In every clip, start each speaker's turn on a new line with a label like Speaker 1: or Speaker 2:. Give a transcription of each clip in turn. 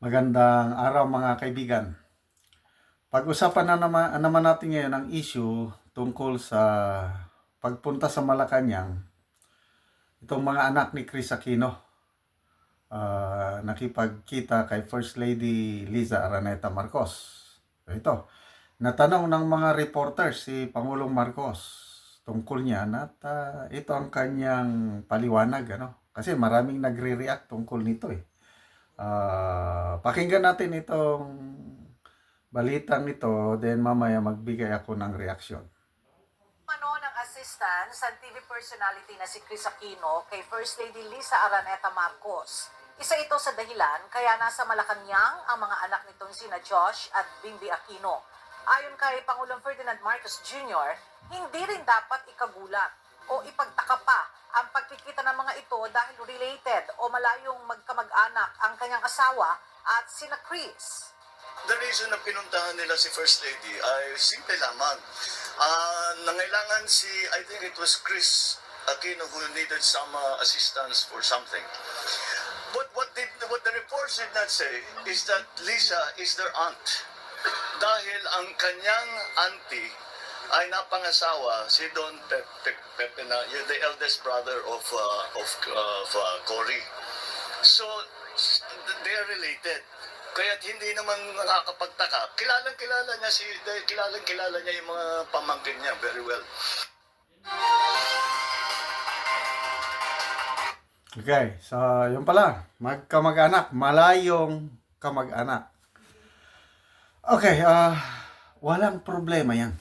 Speaker 1: Magandang araw mga kaibigan. Pag-usapan na naman, naman natin ngayon ang issue tungkol sa pagpunta sa Malacanang. Itong mga anak ni Chris Aquino. ah, nakipagkita kay First Lady Liza Araneta Marcos. Ito, natanong ng mga reporters si Pangulong Marcos tungkol niyan at ah, ito ang kanyang paliwanag. Ano? Kasi maraming nagre-react tungkol nito eh. Ah, pakinggan natin itong balitang ito, then mamaya magbigay ako ng reaksyon.
Speaker 2: ano ng assistance sa TV personality na si Chris Aquino kay First Lady Lisa Araneta Marcos. Isa ito sa dahilan kaya nasa Malacanang ang mga anak nitong sina Josh at Bimbi Aquino. Ayon kay Pangulong Ferdinand Marcos Jr., hindi rin dapat ikagulat o ipagtaka pa ang pagkikita ng mga ito dahil related o malayong magkamag-anak ang kanyang asawa at sina Chris.
Speaker 3: The reason na pinuntahan nila si First Lady ay simple lamang. Ah, nangailangan si, I think it was Chris Aquino who needed some uh, assistance for something. But what did what the reports did not say is that Lisa is their aunt. Dahil ang kanyang auntie ay napangasawa si Don Pe- Pe- Pepe na, the eldest brother of uh, of uh, of, uh, Cory. So they are related. Kaya hindi naman nakakapagtaka. Kilalang kilala niya si kilalang kilala niya yung mga pamangkin niya very well.
Speaker 1: Okay, so yun pala, magkamag-anak, malayong kamag-anak. Okay, ah walang problema yan.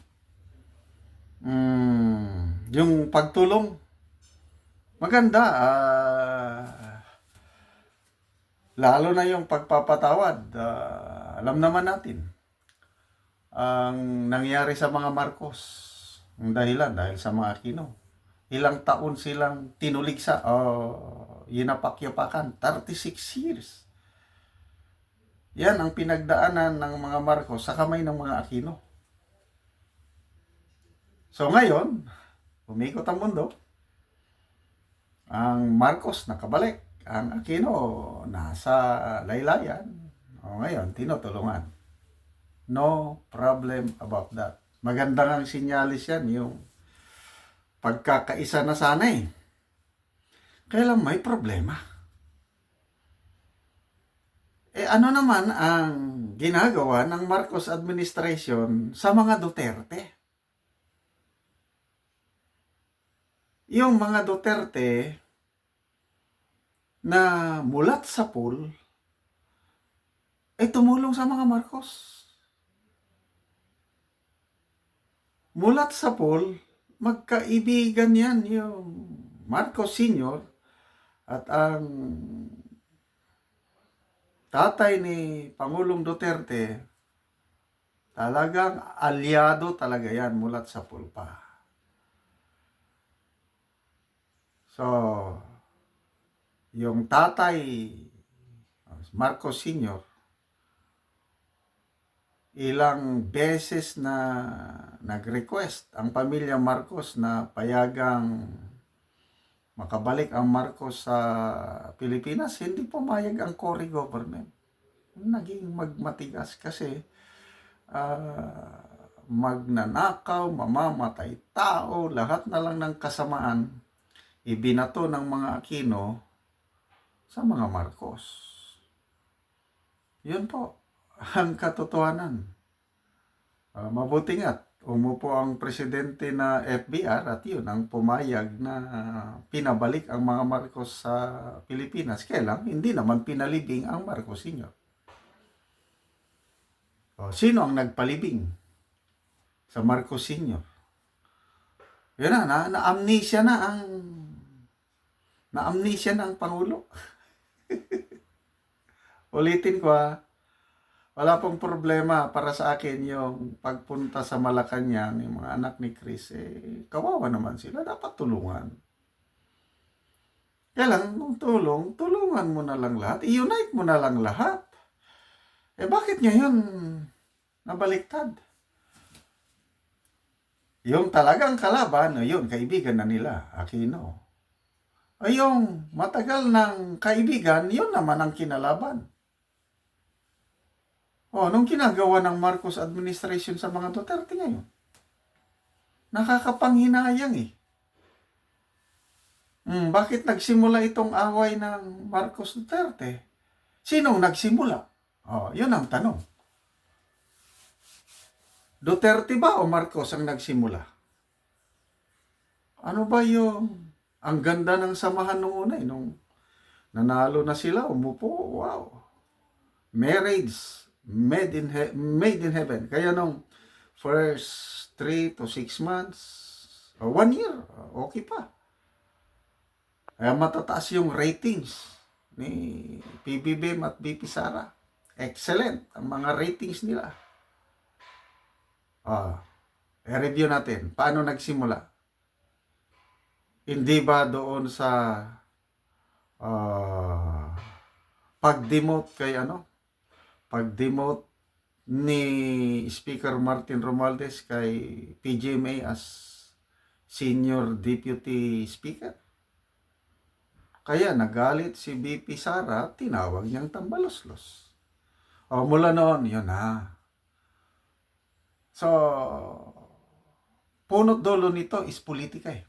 Speaker 1: Mm, yung pagtulong, maganda. ah lalo na yung pagpapatawad, ah, alam naman natin. Ang nangyari sa mga Marcos, ang dahilan dahil sa mga Aquino. Ilang taon silang tinuligsa. O yinapak-yapakan. 36 years. Yan ang pinagdaanan ng mga Marcos sa kamay ng mga Aquino so ngayon umikot ang mundo ang Marcos nakabalik ang Aquino nasa laylayan o ngayon tinutulungan no problem about that maganda nga sinyalis yan yung pagkakaisa na sana eh. Kaya lang may problema. Eh ano naman ang ginagawa ng Marcos administration sa mga Duterte? Yung mga Duterte na mulat sa pool ay tumulong sa mga Marcos. Mulat sa pool, magkaibigan yan yung Marcos Sr. at ang tatay ni Pangulong Duterte talagang alyado talaga yan mulat sa pulpa. So, yung tatay Marcos Sr. ilang beses na nag-request ang pamilya Marcos na payagang makabalik ang Marcos sa Pilipinas, hindi pumayag ang Cory government. Naging magmatigas kasi ah, magnanakaw, mamamatay tao, lahat na lang ng kasamaan ibinato ng mga Aquino sa mga Marcos. Yun po ang katotohanan. Ah, mabuti nga, umupo ang presidente na FBR at yun ang pumayag na pinabalik ang mga Marcos sa Pilipinas. Kaya hindi naman pinalibing ang Marcos Sr. O, sino ang nagpalibing sa Marcos Sr.? Yun na, na, na-amnesia na ang na-amnesia na ang Pangulo. Ulitin ko ha, wala pong problema para sa akin yung pagpunta sa Malacanang, yung mga anak ni Chris, eh, kawawa naman sila, dapat tulungan. Kaya lang, kung tulong, tulungan mo na lang lahat, i-unite mo na lang lahat. Eh bakit ngayon nabaliktad? Yung talagang kalaban, yun, kaibigan na nila, Aquino. Ay yung matagal ng kaibigan, yun naman ang kinalaban. O, anong ginagawa ng Marcos administration sa mga Duterte ngayon? Nakakapanghinayang eh. Hmm, bakit nagsimula itong away ng Marcos Duterte? Sinong nagsimula? Oh, yun ang tanong. Duterte ba o Marcos ang nagsimula? Ano ba yung ang ganda ng samahan nung una eh, nung nanalo na sila, umupo, wow. Marriage made in he- made in heaven. Kaya nung first 3 to 6 months, or 1 year, okay pa. Kaya matataas yung ratings ni PBBM at BP Sara. Excellent ang mga ratings nila. Ah, i-review natin. Paano nagsimula? Hindi ba doon sa ah, pag-demote kay ano? Pag-demote ni Speaker Martin Romualdez kay PGMA as Senior Deputy Speaker. Kaya nagalit si BP Sara, tinawag niyang tambaloslos. O mula noon, yun na. So, punot dulo nito is politika eh.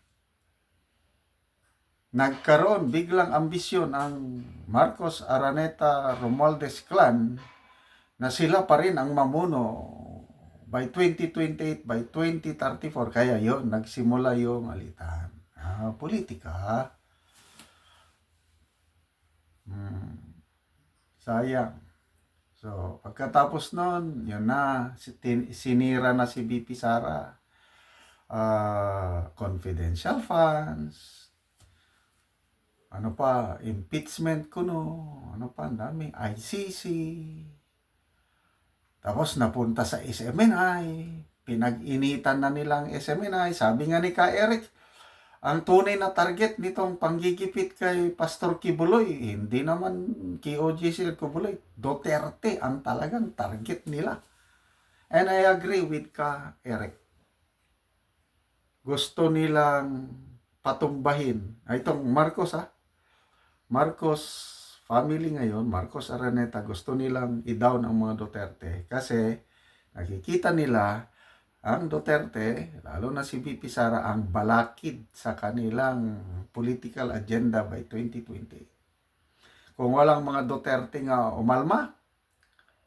Speaker 1: Nagkaroon biglang ambisyon ang Marcos Araneta Romualdez clan na sila pa rin ang mamuno by 2028, by 2034. Kaya yon nagsimula yung alitan. Ah, politika. Hmm. Sayang. So, pagkatapos nun, yun na, sinira na si BP Sara. Ah, confidential funds. Ano pa, impeachment kuno. Ano pa, ang dami. ICC. Tapos napunta sa SMNI. Pinag-initan na nilang SMNI. Sabi nga ni Ka Eric, ang tunay na target nitong panggigipit kay Pastor Kibuloy, hindi naman kay OJC at Kibuloy, Duterte ang talagang target nila. And I agree with Ka Eric. Gusto nilang patumbahin. Ay, itong Marcos ha. Marcos family ngayon, Marcos Araneta, gusto nilang i-down ang mga Duterte kasi nakikita nila ang Duterte, lalo na si VP Sara, ang balakid sa kanilang political agenda by 2020. Kung walang mga Duterte nga umalma,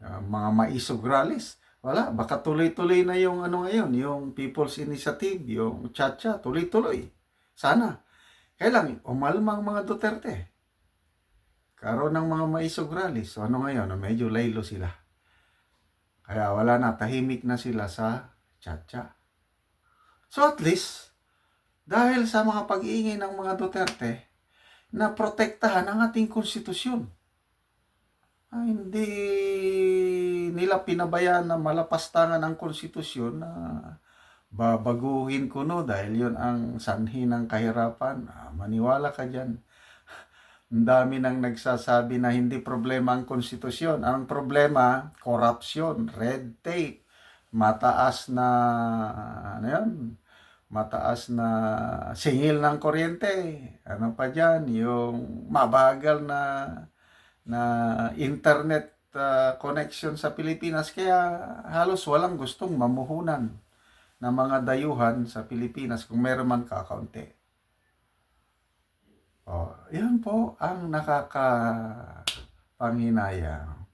Speaker 1: uh, mga maisog rallies, wala, baka tuloy-tuloy na yung ano ngayon, yung People's Initiative, yung Chacha, tuloy-tuloy. Sana. Kailang umalma ang mga Duterte. Karoon ng mga maisog rallies. So ano ngayon, medyo laylo sila. Kaya wala na, tahimik na sila sa Chacha. So at least, dahil sa mga pag-iingay ng mga Duterte, na protektahan ang ating konstitusyon. Ay, hindi nila pinabayaan na malapastangan ang konstitusyon na babaguhin ko no dahil yon ang sanhi ng kahirapan. Ah, maniwala ka dyan. Ang dami nang nagsasabi na hindi problema ang konstitusyon. Ang problema, corruption, red tape, mataas na ano yan, mataas na singil ng kuryente. Ano pa diyan, yung mabagal na na internet uh, connection sa Pilipinas kaya halos walang gustong mamuhunan ng mga dayuhan sa Pilipinas kung meron man kakaunti. Oh, yan po ang nakakapanghinayang.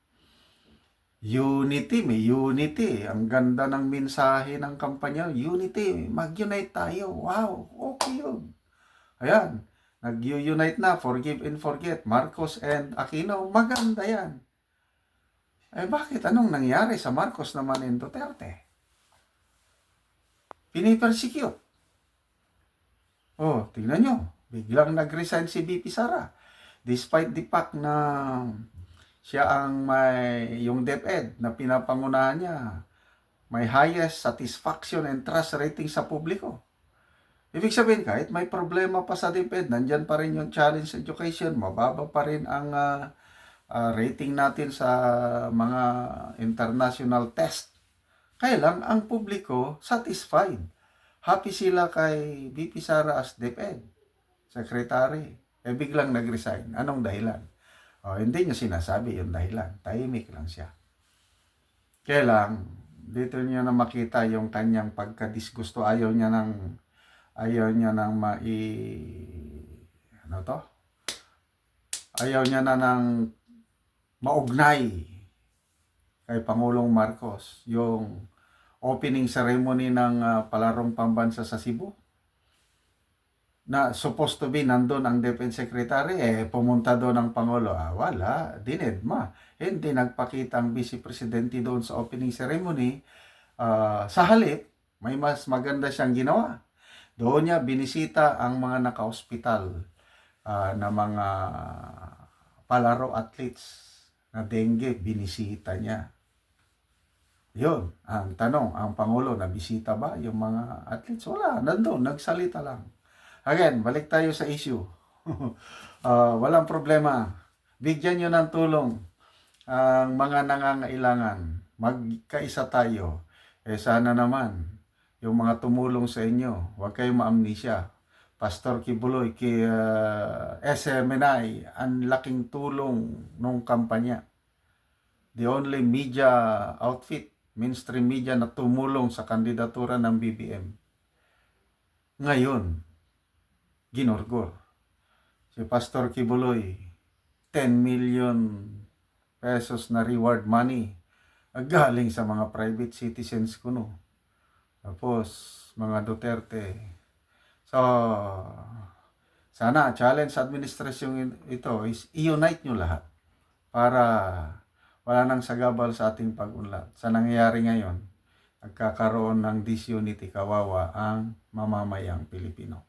Speaker 1: Unity, may unity. Ang ganda ng mensahe ng kampanya. Unity, mag-unite tayo. Wow, okay yun. Ayan, nag-unite na, forgive and forget. Marcos and Aquino, maganda yan. Eh bakit? Anong nangyari sa Marcos naman and Duterte? Pinipersecute. Oh, tingnan nyo. Biglang nag-resign si BP Sara. Despite the fact na siya ang may, yung DepEd na pinapangunahan niya, may highest satisfaction and trust rating sa publiko. Ibig sabihin, kahit may problema pa sa DepEd, nandyan pa rin yung challenge education, mababa pa rin ang ah, ah, rating natin sa mga international test. Kaya lang, ang publiko satisfied. Happy sila kay BP Sara as DepEd, secretary. Eh biglang nag-resign. Anong dahilan? Oh, hindi niya sinasabi yung dahilan. Tahimik lang siya. Kaya lang, dito niya na makita yung kanyang pagkadisgusto. Ayaw niya ng ayaw niya nang mai ano to? Ayaw niya na ng maugnay kay Pangulong Marcos yung opening ceremony ng ah, palarong pambansa sa Cebu na supposed to be nandun ang Defense Secretary eh pumunta doon ang Pangulo. Ah, wala, dinedma hindi nagpakita ang Vice Presidente doon sa opening ceremony. Ah, sa halip may mas maganda siyang ginawa. Doon niya binisita ang mga naka-hospital ah, na mga palaro athletes na dengue, binisita niya. Yun, ang tanong, ang Pangulo, nabisita ba yung mga athletes? Wala, nandun, nagsalita lang. Again, balik tayo sa issue. Ah, walang problema. Bigyan nyo ng tulong ang mga nangangailangan. Magkaisa tayo. Eh sana naman, yung mga tumulong sa inyo, huwag kayong maamnesia. Pastor Kibuloy, kay uh, SMNI, ang laking tulong nung kampanya. The only media outfit, mainstream media na tumulong sa kandidatura ng BBM. Ngayon, ginorgor. Si Pastor Kibuloy, 10 million pesos na reward money galing sa mga private citizens ko no. Tapos, mga Duterte. So, sana challenge sa administrasyon ito is i-unite nyo lahat para wala nang sagabal sa ating pag-unlad. Sa nangyayari ngayon, nagkakaroon ng disunity kawawa ang mamamayang Pilipino.